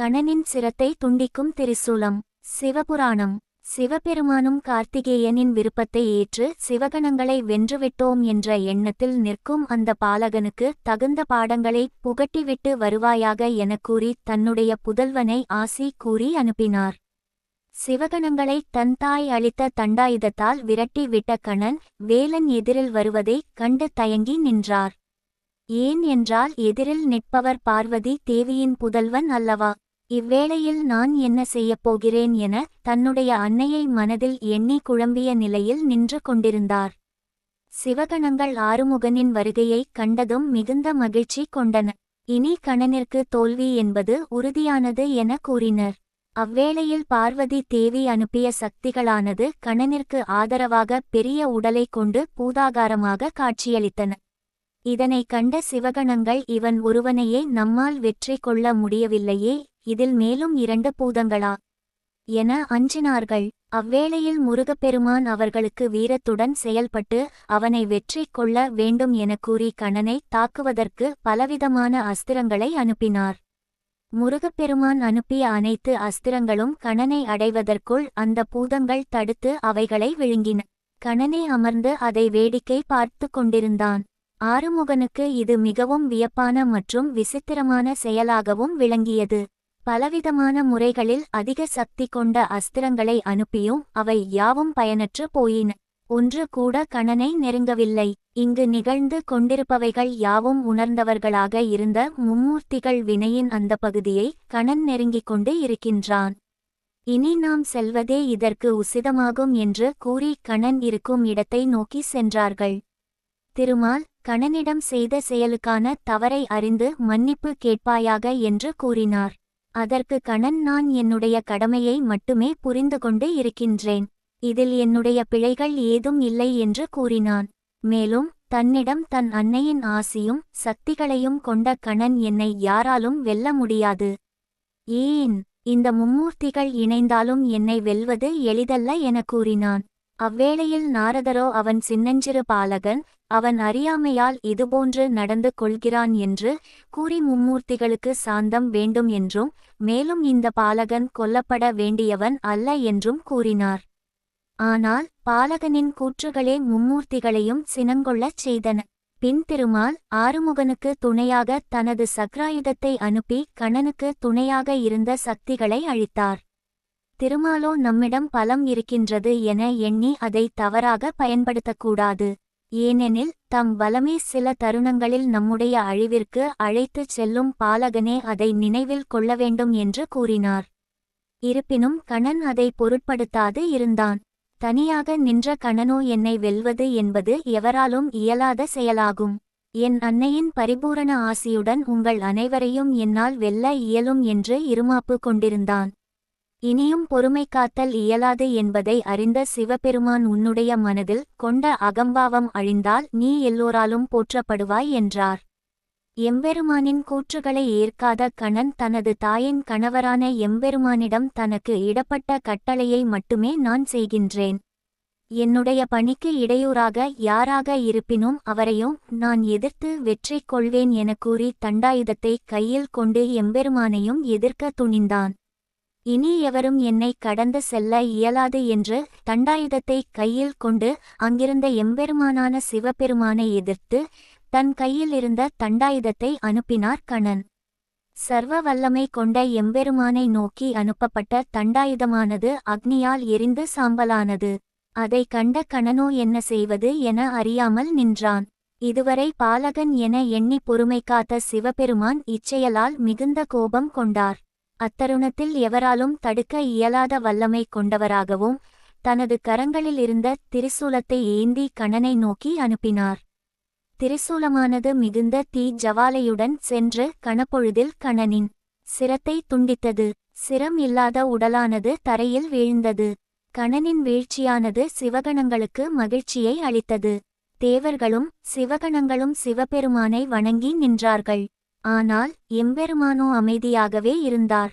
கணனின் சிரத்தை துண்டிக்கும் திரிசூலம். சிவபுராணம். சிவபெருமானும் கார்த்திகேயனின் விருப்பத்தை ஏற்று சிவகணங்களை வென்றுவிட்டோம் என்ற எண்ணத்தில் நிற்கும் அந்த பாலகனுக்கு தகுந்த பாடங்களை புகட்டிவிட்டு வருவாயாக எனக் கூறி தன்னுடைய புதல்வனை ஆசி கூறி அனுப்பினார். சிவகணங்களை தன் தாய் அளித்த தண்டாயுதத்தால் விரட்டி விட்ட கணன் வேலன் எதிரில் வருவதைக் கண்டு தயங்கி நின்றார். ஏன் என்றால் எதிரில் நிற்பவர் பார்வதி தேவியின் புதல்வன் அல்லவா? இவ்வேளையில் நான் என்ன செய்யப் போகிறேன் என தன்னுடைய அன்னையை மனதில் எண்ணி குழம்பிய நிலையில் நின்று கொண்டிருந்தார். சிவகணங்கள் ஆறுமுகனின் வருகையைக் கண்டதும் மிகுந்த மகிழ்ச்சி கொண்டன. இனி கணனிற்கு தோல்வி என்பது உறுதியானது என கூறினர். அவ்வேளையில் பார்வதி தேவி அனுப்பிய சக்திகளானது கணனிற்கு ஆதரவாக பெரிய உடலை கொண்டு பூதாகாரமாக காட்சியளித்தன. இதனைக் கண்ட சிவகணங்கள் இவன் ஒருவனையே நம்மால் வெற்றி கொள்ள முடியவில்லையே இதில் மேலும் இரண்டு பூதங்களா? என அஞ்சினார்கள். அவ்வேளையில் முருகப்பெருமான் அவர்களுக்கு வீரத்துடன் செயல்பட்டு அவனை வெற்றி கொள்ள வேண்டும் என கூறி கண்ணனை தாக்குவதற்கு பலவிதமான அஸ்திரங்களை அனுப்பினார். முருகப்பெருமான் அனுப்பிய அனைத்து அஸ்திரங்களும் கணனை அடைவதற்குள் அந்த பூதங்கள் தடுத்து அவைகளை விழுங்கின. கணனை அமர்ந்து அதை வேடிக்கை பார்த்து கொண்டிருந்தான். ஆறுமுகனுக்கு இது மிகவும் வியப்பான மற்றும் விசித்திரமான செயலாகவும் விளங்கியது. பலவிதமான முறைகளில் அதிக சக்தி கொண்ட அஸ்திரங்களை அனுப்பியும் அவை யாவும் பயனற்று போயின. ஒன்று கூட கணனை நெருங்கவில்லை. இங்கு நிகழ்ந்து கொண்டிருப்பவைகள் யாவும் உணர்ந்தவர்களாக இருந்த மும்மூர்த்திகள் வினையின் அந்த பகுதியை கணன் நெருங்கிக் கொண்டு இருக்கின்றான். இனி நாம் செல்வதே இதற்கு உசிதமாகும் என்று கூறி கணன் இருக்கும் இடத்தை நோக்கி சென்றார்கள். திருமால் கணனிடம் செய்த செயலுக்கான தவறை அறிந்து மன்னிப்பு கேட்பாயாக என்று கூறினார். அதற்கு கணன் நான் என்னுடைய கடமையை மட்டுமே புரிந்து கொண்டு இருக்கின்றேன். இதில் என்னுடைய பிழைகள் ஏதும் இல்லை என்று கூறினான். மேலும் தன்னிடம் தன் அன்னையின் ஆசியும் சக்திகளையும் கொண்ட கணன் என்னை யாராலும் வெல்ல முடியாது. ஏன் இந்த மும்மூர்த்திகள் இணைந்தாலும் என்னை வெல்வது எளிதல்ல என கூறினான். அவ்வேளையில் நாரதரோ அவன் சின்னஞ்சிறு பாலகன் அவன் அறியாமையால் இதுபோன்று நடந்து கொள்கிறான் என்று கூறி மும்மூர்த்திகளுக்கு சாந்தம் வேண்டும் என்றும் மேலும் இந்த பாலகன் கொல்லப்பட வேண்டியவன் அல்ல என்றும் கூறினார். ஆனால் பாலகனின் கூற்றுகளே மும்மூர்த்திகளையும் சினங்கொள்ளச் செய்தன. பின் திருமால் ஆறுமுகனுக்கு துணையாக தனது சக்ராயுதத்தை அனுப்பி கணனுக்கு துணையாக இருந்த சக்திகளை அழித்தார். திருமாலோ நம்மிடம் பலம் இருக்கின்றது என எண்ணி அதை தவறாக பயன்படுத்தக்கூடாது. ஏனெனில் தம் வலமே சில தருணங்களில் நம்முடைய அழிவிற்கு அழைத்துச் செல்லும் பாலகனே அதை நினைவில் கொள்ள வேண்டும் என்று கூறினார். இருப்பினும் கணன் அதை பொருட்படுத்தாது இருந்தான். தனியாக நின்ற கணனோ என்னை வெல்வது என்பது எவராலும் இயலாத செயலாகும். என் அன்னையின் பரிபூரண ஆசியுடன் உங்கள் அனைவரையும் என்னால் வெல்ல இயலும் என்று இருமாப்பு கொண்டிருந்தான். இனியும் பொறுமை காத்தல் இயலாது என்பதை அறிந்த சிவபெருமான் உன்னுடைய மனதில் கொண்ட அகம்பாவம் அழிந்தால் நீ எல்லோராலும் போற்றப்படுவாய் என்றார். எம்பெருமானின் கூற்றுகளை ஏற்காத கணன் தனது தாயின் கணவரான எம்பெருமானிடம் தனக்கு இடப்பட்ட கட்டளையை மட்டுமே நான் செய்கின்றேன். என்னுடைய பணிக்கு இடையூறாக யாராக இருப்பினும் அவரையும் நான் எதிர்த்து வெற்றி கொள்வேன் என கூறி தண்டாயுதத்தை கையில் கொண்டு எம்பெருமானையும் எதிர்க்க துணிந்தான். இனி எவரும் என்னை கடந்து செல்ல இயலாது என்று தண்டாயுதத்தை கையில் கொண்டு அங்கிருந்த எம்பெருமானான சிவபெருமானை எதிர்த்து தன் கையில் இருந்த தண்டாயுதத்தை அனுப்பினார் கணன் சர்வ வல்லமை கொண்ட எம்பெருமானை நோக்கி அனுப்பப்பட்ட தண்டாயுதமானது அக்னியால் எரிந்து சாம்பலானது. அதை கண்ட கணனோ என்ன செய்வது என அறியாமல் நின்றான். இதுவரை பாலகன் என எண்ணி பொறுமை காத்த சிவபெருமான் இச்செயலால் மிகுந்த கோபம் கொண்டார். அத்தருணத்தில் எவராலும் தடுக்க இயலாத வல்லமை கொண்டவராகவும் தனது கரங்களில் இருந்த திரிசூலத்தை ஏந்தி கணனை நோக்கி அனுப்பினார். திரிசூலமானது மிகுந்த தீ ஜவாலையுடன் சென்று கணப்பொழுதில் கணனின் சிரத்தை துண்டித்தது. சிரம் இல்லாத உடலானது தரையில் வீழ்ந்தது. கணனின் வீழ்ச்சியானது சிவகணங்களுக்கு மகிழ்ச்சியை அளித்தது. தேவர்களும் சிவகணங்களும் சிவபெருமானை வணங்கி நின்றார்கள். ஆனால் எம்பெருமானோ அமைதியாகவே இருந்தார்.